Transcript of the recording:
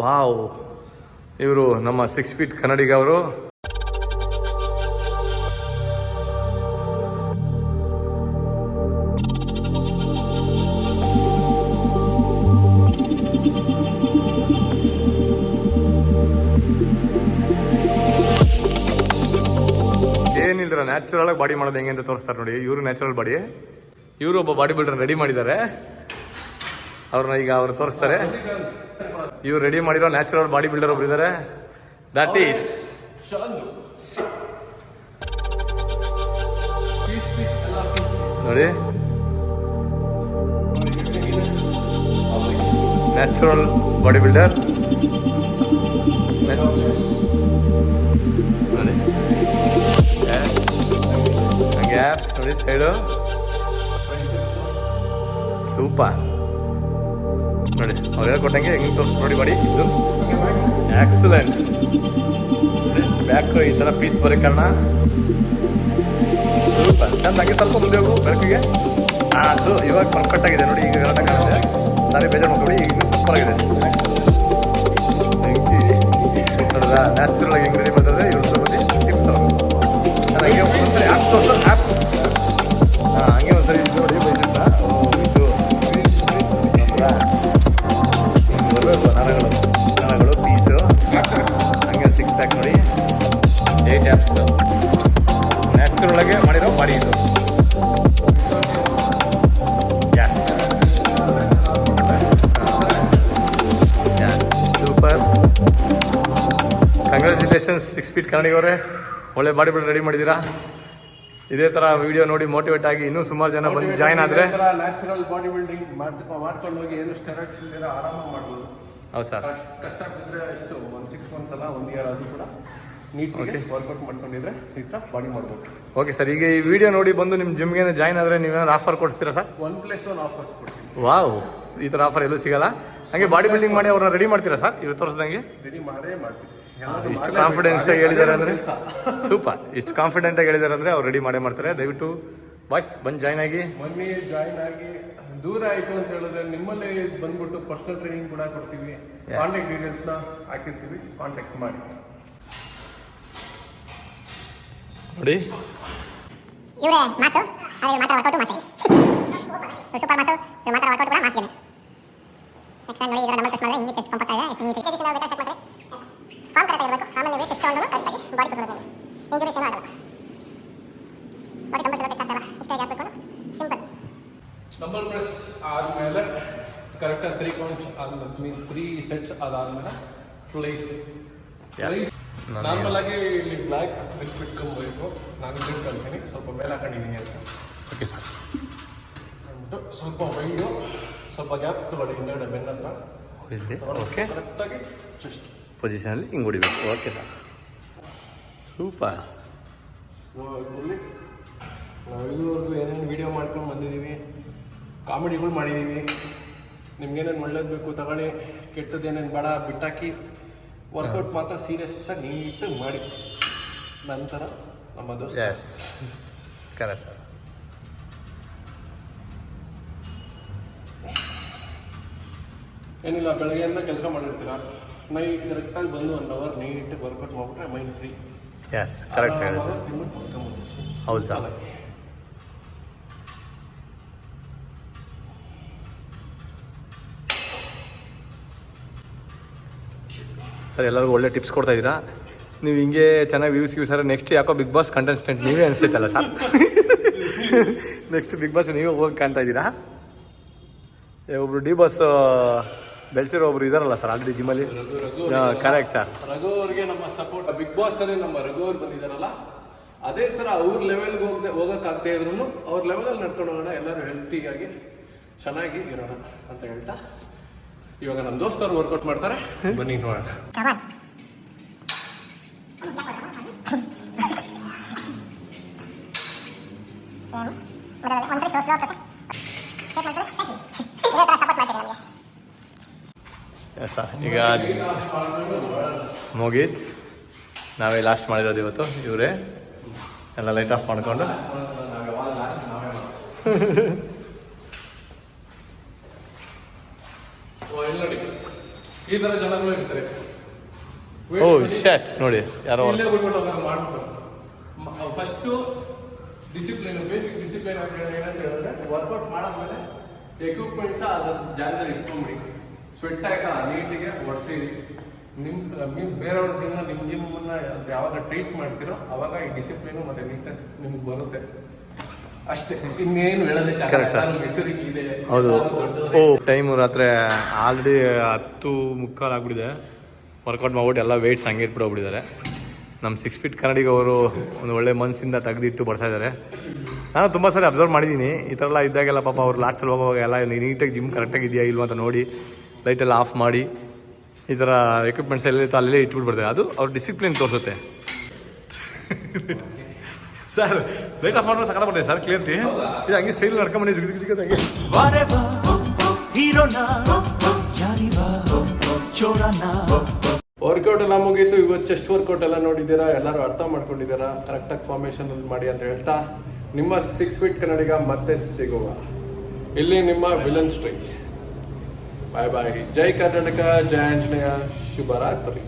Wow. ಇವರು ನಮ್ಮ six feet ಕನ್ನಡಿಗ ಅವರು. ಏನಿಲ್ದ್ರ ನ್ಯಾಚುರಲ್ ಆಗಿ ಬಾಡಿ ಮಾಡೋದು ಹೆಂಗೆ ಅಂತ ತೋರಿಸ್ತಾರೆ ನೋಡಿ. ಇವರು ನ್ಯಾಚುರಲ್ ಬಾಡಿ ಇವರು ಒಬ್ಬ ಬಾಡಿ ಬಿಲ್ಡರ್ ರೆಡಿ ಮಾಡಿದ್ದಾರೆ. ಅವ್ರನ್ನ ಈಗ ಅವ್ರು ತೋರಿಸ್ತಾರೆ. ಇವ್ರು ರೆಡಿ ಮಾಡಿರೋ ನ್ಯಾಚುರಲ್ ಬಾಡಿ ಬಿಲ್ಡರ್ ಒಬ್ರು ಇದ್ದಾರೆ ದಟ್ ಈಸ್ ನೋಡಿ. ನ್ಯಾಚುರಲ್ ಬಾಡಿ ಬಿಲ್ಡರ್ ನೋಡಿ. ಸೈಡು ಸೂಪರ್ ನೋಡಿ, ಅವ್ರು ಹೇಳ್ಕೊಟ್ಟಂಗೆ ಹೆಂಗೆ ತೋರಿಸ್ ನೋಡಿ, ಮಾಡಿ. ಇದು ಎಕ್ಸಲೆಂಟ್ ಬ್ಯಾಕ್ ಈ ಥರ ಪೀಸ್ ಬರೋ ಕಾರಣ. ಸೂಪರ್ ಸ್ವಲ್ಪ ಮುಂದೆ ಹೋಗು, ಬೆಳಕಿಗೆ. ಅದು ಇವಾಗ ಪರ್ಫೆಕ್ಟ್ ಆಗಿದೆ ನೋಡಿ, ಈಗ ಕಾಣಿದೆ ಸಾರಿ, ಬೇಜಾರು ನೋಡಿ ಈಗ ಸೂಪರ್ ಆಗಿದೆ. ನ್ಯಾಚುರಲ್ ಆಗಿ ಹೆಂಗೆ ಪ್ಯಾಕ್ ನೋಡಿ. ಏಟ್ ಆ್ಯಪ್ಸ್ ನ್ಯಾಚುರಲ್ ಒಳಗೆ ಮಾಡಿರೋ ಬಾಡಿ ಇದು. ಸೂಪರ್ ಕಂಗ್ರ್ಯಾಚುಲೇಷನ್ಸ್ ಸಿಕ್ಸ್ ಫೀಟ್ ಕನ್ನಡಿಗವ್ರೆ ಒಳ್ಳೆ ಬಾಡಿ ಬಿಲ್ಡ್ ರೆಡಿ ಮಾಡಿದ್ದೀರಾ? ಇದೇ ಥರ ವಿಡಿಯೋ ನೋಡಿ ಮೋಟಿವೇಟ್ ಆಗಿ ಇನ್ನೂ ಸುಮಾರು ಜನ ಬಂದು ಜಾಯ್ನ್ ಆದರೆ ನ್ಯಾಚುರಲ್ ಬಾಡಿ ಬಿಲ್ಡಿಂಗ್ ಮಾಡ್ಕೊಂಡು ಹೋಗಿ ಏನು ಸ್ಟೆರಾಯ್ಡ್ಸ್ ಇಲ್ದಿರ ಆರಾಮಾಗಿ ಮಾಡ್ಬೋದು. ಹೌದು ಸರ್. ಕಷ್ಟ- ಬಿದ್ದರೆ ಎಷ್ಟು? ಒಂದು ಸಿಕ್ಸ್ ಮಂತ್ಸ್ ಅಲ್ಲ ಒಂದು ಇಯರ್ ಆದ್ರೂ ಕೂಡ ನೀಟಾಗಿ ವರ್ಕೌಟ್ ಮಾಡ್ಕೊಂಡಿದ್ರೆ ಈ ಥರ ಬಾಡಿ ಮಾಡ್ಬೋದು. ಓಕೆ ಸರ್ ಈಗ ಈ ವಿಡಿಯೋ ನೋಡಿ ಬಂದು ನಿಮ್ಮ ಜಿಮ್ಗೆ ಜಾಯ್ನ್ ಆದರೆ ನೀವೇನಾದ್ರು ಆಫರ್ ಕೊಡ್ತೀರಾ sir? One plus one offers ಕೊಡ್ತೀನಿ. ವಾವ್ ಈ ಥರ ಆಫರ್ ಎಲ್ಲೂ ಸಿಗಲ್ಲ. ಹಂಗೆ ಬಾಡಿ ಬಿಲ್ಡಿಂಗ್ ಮಾಡಿ ಅವ್ರನ್ನ ರೆಡಿ ಮಾಡ್ತೀರಾ ಸರ್? ಇವ್ರು ತೋರಿಸ್ದಂಗೆ? ರೆಡಿ ಮಾಡೇ ಮಾಡ್ತೀವಿ ಇಷ್ಟು ಕಾನ್ಫಿಡೆನ್ಸ್ ಆಗಿ ಹೇಳಿದ್ದಾರೆ ಅಂದರೆ ಸೂಪರ್. ಇಷ್ಟು ಕಾನ್ಫಿಡೆಂಟ್ ಆಗಿ ಹೇಳಿದ್ದಾರೆ ಅಂದರೆ ಅವ್ರು ರೆಡಿ ಮಾಡೇ ಮಾಡ್ತಾರೆ. ದಯವಿಟ್ಟು ಬಾಯ್ಸ್ ಬಂದು ಜಾಯ್ನ್ ಆಗಿ. ಮೊನ್ನೆ ಜಾಯ್ನ್ ಆಗಿ. ದೂರ ಆಯ್ತು ಅಂತ ಹೇಳಿದ್ರೆ ನಿಮ್ಮಲ್ಲಿ ಬಂದ್ಬಿಟ್ಟು ಪರ್ಸನಲ್ ಟ್ರೈನಿಂಗ್ ಕೂಡ ಕೊಡ್ತೀವಿ. ಕಾಂಟ್ಯಾಕ್ಟ್ ಡೀಟೇಲ್ಸ್ನ ಹಾಕಿರ್ತೀವಿ. ಕಾಂಟ್ಯಾಕ್ಟ್ ಮಾಡಿ. ನೋಡಿ. ಇವರೇ ಮಾತು? ಅವರಿಗೆ ಮಾತ್ರ ವರ್ಕೌಟ್ ಮಾಸೆ ಸೂಪರ್ ಮಾತು? ಇವ್ರು ಮಾತ್ರ ವರ್ಕೌಟ್ ಕೂಡ ಮಾಸ್ಗೆ ನೆಕ್ಸ್ಟ್ ನೋಡಿ ಇದರ ಡಬಲ್ ಟೆಸ್ಟ್ ಮಾಡಿದ್ರೆ ಹಿಂಗೆ ಟೆಸ್ಟ್ ಇದೆ ಈ ತ್ರೀ ನಾವು ಬೇಕಾದ್ರೆ ಚೆಕ್ ಮಾಡ್ತಾರೆ ಫಾರ್ಮ್ ಕರೆಕ್ಟ್ ಆಗಿರಬೇಕು ಆಮೇಲೆ ವೇಟ್ ಎಷ್ಟು ಒಂದು ಕರೆಕ್ಟಾಗಿ ಬಾಡಿ ಕೊಡಬೇಕು ಇಂಜುರೀಸ್ ಏನೂ ಆಗಲ್ಲ. ಬಾಡಿ ಬೇಕಾಗ್ತಲ್ಲ ಇಷ್ಟಾಗಿ ಹಾಕಬೇಕು ಸಿಂಪಲ್ ಡಂಬಲ್ ಪ್ರೆಸ್ ಆದಮೇಲೆ ಕರೆಕ್ಟಾಗಿ ತ್ರೀ ಕೌಂಟ್ಸ್ ಆದ್ಮೇಲೆ ಮೀನ್ಸ್ ತ್ರೀ ಸೆಟ್ಸ್ ಅದಾದಮೇಲೆ ಫ್ಲೈಸ್. ನಾರ್ಮಲ್ ಆಗಿ ಇಲ್ಲಿ ಬ್ಲ್ಯಾಕ್ ಬಿಟ್ ಬಿಟ್ಕೊಂಬೇಕು ನಾನು ಬಿಟ್ ಕಲ್ತೀನಿ. ಸ್ವಲ್ಪ ಮೇಲೆ ಹಾಕೊಂಡಿದ್ದೀನಿ ಅಂತ. ಓಕೆ ಸರ್ ಅಂದ್ಬಿಟ್ಟು ಸ್ವಲ್ಪ ವೈಡು ಸ್ವಲ್ಪ ಗ್ಯಾಪ್ ತಗೊಳ್ಳಿ. ಹಿಂದೆಗಡೆ ಬೆನ್ನ ಹತ್ರ. ಓಕೆ ಕರೆಕ್ಟಾಗಿ ಚೆಸ್ಟ್ ಪೊಸಿಷನಲ್ಲಿ ಹಿಂಗೆ ಹೊಡಿಬೇಕು. ಓಕೆ ಸರ್ ಸೂಪರ್ ಇಲ್ಲಿ ನಾವು ಇದುವರೆಗೂ ಏನೇನು ವೀಡಿಯೋ ಮಾಡ್ಕೊಂಡು ಬಂದಿದ್ದೀವಿ ಕಾಮಿಡಿಗಳು ಮಾಡಿದ್ದೀವಿ. ನಿಮ್ಗೇನೇನು ಒಳ್ಳೇದು ಬೇಕು ತಗೊಳ್ಳಿ ಕೆಟ್ಟದ್ದು ಏನೇನು ಬೇಡ ಬಿಟ್ಟಾಕಿ ವರ್ಕೌಟ್ ಮಾತ್ರ ಸೀರಿಯಸ್ಸಾಗಿ ನೀಟಾಗಿ ಮಾಡಿ. ನಂತರ ನಮ್ಮ ದೋಸ್ತ. ಎಸ್ ಕರೆಕ್ಟ್ ಸರ್ ಏನಿಲ್ಲ ಬೆಳಗ್ಗೆಯಿಂದ ಕೆಲಸ ಮಾಡಿರ್ತೀರ? ನೈಟ್ ಕರೆಕ್ಟಾಗಿ ಬಂದು ಒನ್ ಅವರ್ ನೀಟಾಗಿ ವರ್ಕೌಟ್ ಮಾಡಿಬಿಟ್ರೆ mind free yes correct sir ಹೌದು ಸರ್ ಸರ್ ಎಲ್ಲರಿಗೂ ಒಳ್ಳೆ ಟಿಪ್ಸ್ ಕೊಡ್ತಾ ಇದ್ದೀರಾ? ನೀವು ಹಿಂಗೆ ಚೆನ್ನಾಗಿ ವ್ಯೂಸ್ ವ್ಯೂಸ್ ಆದರೆ ನೆಕ್ಸ್ಟ್ ಯಾಕೋ ಬಿಗ್ ಬಾಸ್ ಕಂಟೆಸ್ಟೆಂಟ್ ನೀವೇ ಅನಿಸ್ತೈತಲ್ಲ ಸರ್ ನೆಕ್ಸ್ಟ್ ಬಿಗ್ ಬಾಸ್ ನೀವೇ ಹೋಗಿ ಕಾಣ್ತಾ ಇದ್ದೀರಾ? ಏ, ಒಬ್ರು ಡಿ ಬಾಸ್ ಬೆಳೆಸಿರೋ ಒಬ್ರು ಇದಾರಲ್ಲ ಸರ್ ಆಲ್ರೆಡಿ ಜಿಮ್ಮಲ್ಲಿ ಕರೆಕ್ಟ್ ಸರ್ ರಘು. ಅವ್ರಿಗೆ ನಮ್ಮ ಸಪೋರ್ಟ್ ಬಿಗ್ ಬಾಸ್ ಅಲ್ಲಿ ನಮ್ಮ ರಘು ಅವ್ರು ಬಂದಿದಾರಲ್ಲ ಅದೇ ತರ ಅವ್ರ ಲೆವೆಲ್ಗೆ ಹೋಗದೆ ಹೋಗಕ್ಕಾಗದೇ ಇದ್ರು ಅವ್ರ ಲೆವೆಲಲ್ಲಿ ನಡ್ಕೊಂಡು ಹೋಗೋಣ ಎಲ್ಲರೂ ಹೆಲ್ತಿಯಾಗಿ ಚೆನ್ನಾಗಿ ಇರೋಣ ಅಂತ ಹೇಳ್ತಾ. ಇವಾಗ ನಮ್ಮ ದೋಸ್ತವ್ರು ವರ್ಕೌಟ್ ಮಾಡ್ತಾರೆ. ಬನ್ನಿ ನೋಡೋಣ ಈಗ ಮುಗೀತ್. ನಾವೇ ಲಾಸ್ಟ್ ಮಾಡಿರೋದು ಇವತ್ತು ಇವರೇ. ಎಲ್ಲ ಲೈಟ್ ಆಫ್ ಮಾಡ್ಕೊಂಡು ಓ, ಇಲ್ಲಿ ನೋಡಿ ಈ ತರ ಜನಗಳು ಇರ್ತಾರೆ. ಓ ಶಟ್ ನೋಡಿ ಯಾರೋ ಇಲ್ಲೇ ಬಿಟ್ಬಿಟ್ಟು ಹೋಗೋದು ಮಾಡ್ಬಿಟ್ಟು ಫಸ್ಟು ಡಿಸಿಪ್ಲಿನ್ ಬೇಸಿಕ್ ಡಿಸಿಪ್ಲಿನ್ ಅಂತ ಏನಂತ ಹೇಳಿದ್ರೆ ವರ್ಕೌಟ್ ಮಾಡಾದ್ಮೇಲೆ ಎಕ್ವಿಪ್ಮೆಂಟ್ಸ್ ಅದರ ಜಾಗದಲ್ಲಿ ಇಟ್ಕೊಂಬಿಡಿ. ಸ್ವೆಟ್ ಆಯ್ತಾ ನೀಟಿಗೆ ಒರೆಸಿರಿ ನಿಮ್ ಮೀನ್ಸ್ ಬೇರೆಯವ್ರ ಜಿಮ್ನ ನಿಮ್ಮ ಜಿಮ್ಮನ್ನ ಯಾವಾಗ ಟ್ರೀಟ್ ಮಾಡ್ತಿರೋ ಅವಾಗ ಈ ಡಿಸಿಪ್ಲಿನ್ ಮತ್ತೆ ನೀಟ್ನೆಸ್ ನಿಮ್ಗೆ ಬರುತ್ತೆ. ಅಷ್ಟೇ. ಇನ್ನೇನು ಹೇಳೋದಕ್ಕೆ Correct, sir. ಮೆಚುರಿಟಿ ಇದೆ. ಹೌದು. ಓ ಟೈಮು ರಾತ್ರಿ ಆಲ್ರೆಡಿ ಹತ್ತು ಮುಕ್ಕಾಲು ಆಗ್ಬಿಟ್ಟಿದೆ. ವರ್ಕೌಟ್ ಮಾಡ್ಬಿಟ್ಟು ಎಲ್ಲ ವೆಯ್ಟ್ಸ್ ಹಂಗೆ ಇಟ್ಬಿಟ್ಟು ಹೋಗ್ಬಿಟ್ಟಿದ್ದಾರೆ. ನಮ್ಮ ಸಿಕ್ಸ್ ಫೀಟ್ ಕನ್ನಡಿಗೆ ಅವರು ಒಂದು ಒಳ್ಳೆ ಮನಸ್ಸಿಂದ ತೆಗೆದಿಟ್ಟು ಬರ್ತಾ ಇದ್ದಾರೆ. ನಾನು ತುಂಬ ಸಾರಿ ಅಬ್ಸರ್ವ್ ಮಾಡಿದ್ದೀನಿ. ಈ ಥರ ಎಲ್ಲ ಇದ್ದಾಗೆಲ್ಲ ಪಾಪ ಅವ್ರು ಲಾಸ್ಟಲ್ಲಿ ಹೋಗುವಾಗ ಎಲ್ಲ ನೀಟಾಗಿ ಜಿಮ್ ಕರೆಕ್ಟಾಗಿ ಇದೆಯಾ ಇಲ್ವಾ ಅಂತ ನೋಡಿ ಲೈಟೆಲ್ಲ ಆಫ್ ಮಾಡಿ ಈ ಥರ ಎಕ್ವಿಪ್ಮೆಂಟ್ಸ್ ಎಲ್ಲ ಅಲ್ಲೇ ಇಟ್ಬಿಟ್ಟು ಬರ್ತಾರೆ. ಅದು ಅವ್ರ ಡಿಸಿಪ್ಲಿನ್ ತೋರಿಸುತ್ತೆ. ಸರ್ ಲೈಟ್ ಆಫ್ ಮಾಡಿದ್ರೆ ಸಕತ್ತ ಬರ್ತದೆ ಸರ್ ಕ್ಲಿಯರ್ಟಿ ಇದು ಹಂಗೆ ಸ್ಟೈಲ್ ನಡ್ಕೊಂಬಂಡಿ ಜಿಗ್ ಜಿಗ್ ಜಿಗ್ ಹಂಗೆ. ವರ್ಕೌಟ್ ಎಲ್ಲ ಮುಗೀತು ಇವತ್ತು ಚೆಸ್ಟ್ ವರ್ಕೌಟ್ ಎಲ್ಲ ನೋಡಿದ್ದೀರಾ ಎಲ್ಲರೂ ಅರ್ಥ ಮಾಡ್ಕೊಂಡಿದ್ದೀರಾ? ಕರೆಕ್ಟಾಗಿ ಫಾರ್ಮೇಷನ್ ಮಾಡಿ ಅಂತ ಹೇಳ್ತಾ ನಿಮ್ಮ ಸಿಕ್ಸ್ ಫೀಟ್ ಕನ್ನಡಿಗ ಮತ್ತೆ ಸಿಗುವ. ಇಲ್ಲಿ ನಿಮ್ಮ ವಿಲನ್ ಸ್ಟ್ರೀಟ್ ಬಾಯ್ ಬಾಯ್ ಜೈ ಕರ್ನಾಟಕ ಜಯ ಆಂಜನೇಯ ಶುಭರಾತ್ರಿ.